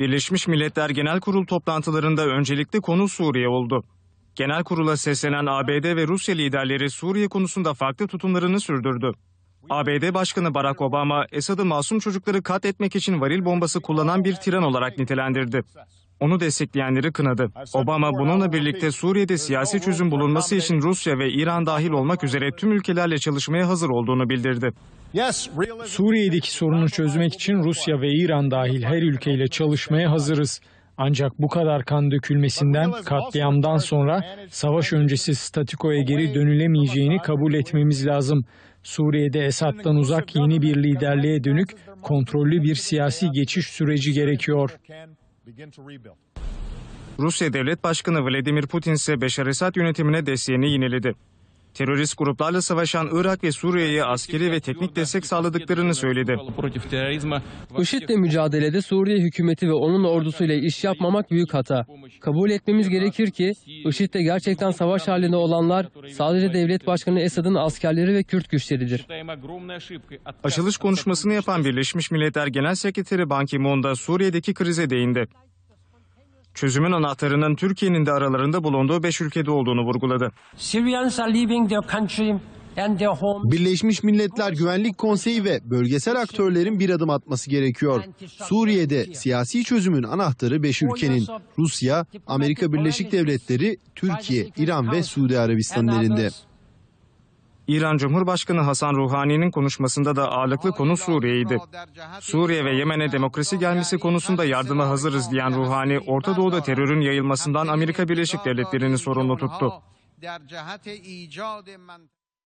Birleşmiş Milletler Genel Kurul toplantılarında öncelikli konu Suriye oldu. Genel kurula seslenen ABD ve Rusya liderleri Suriye konusunda farklı tutumlarını sürdürdü. ABD Başkanı Barack Obama, Esad'ı masum çocukları katletmek için varil bombası kullanan bir tiran olarak nitelendirdi. Onu destekleyenleri kınadı. Obama bununla birlikte Suriye'de siyasi çözüm bulunması için Rusya ve İran dahil olmak üzere tüm ülkelerle çalışmaya hazır olduğunu bildirdi. Suriye'deki sorunu çözmek için Rusya ve İran dahil her ülkeyle çalışmaya hazırız. Ancak bu kadar kan dökülmesinden, katliamdan sonra savaş öncesi statikoya geri dönülemeyeceğini kabul etmemiz lazım. Suriye'de Esad'dan uzak yeni bir liderliğe dönük kontrollü bir siyasi geçiş süreci gerekiyor. Rusya Devlet Başkanı Vladimir Putin ise Beşar Esad yönetimine desteğini yineledi. Terörist gruplarla savaşan Irak ve Suriye'ye askeri ve teknik destek sağladıklarını söyledi. IŞİD'le mücadelede Suriye hükümeti ve onun ordusuyla iş yapmamak büyük hata. Kabul etmemiz gerekir ki IŞİD'le gerçekten savaş halinde olanlar sadece devlet başkanı Esad'ın askerleri ve Kürt güçleridir. Açılış konuşmasını yapan Birleşmiş Milletler Genel Sekreteri Ban Ki-moon da Suriye'deki krize değindi. Çözümün anahtarının Türkiye'nin de aralarında bulunduğu beş ülkede olduğunu vurguladı. Syrians are leaving their country and their home. Birleşmiş Milletler Güvenlik Konseyi ve bölgesel aktörlerin bir adım atması gerekiyor. Suriye'de siyasi çözümün anahtarı beş ülkenin Rusya, Amerika Birleşik Devletleri, Türkiye, İran ve Suudi Arabistan'ın elinde. İran Cumhurbaşkanı Hasan Ruhani'nin konuşmasında da ağırlıklı konu Suriye'ydi. Suriye ve Yemen'e demokrasi gelmesi konusunda yardıma hazırız diyen Ruhani, Orta Doğu'da terörün yayılmasından Amerika Birleşik Devletleri'ni sorumlu tuttu.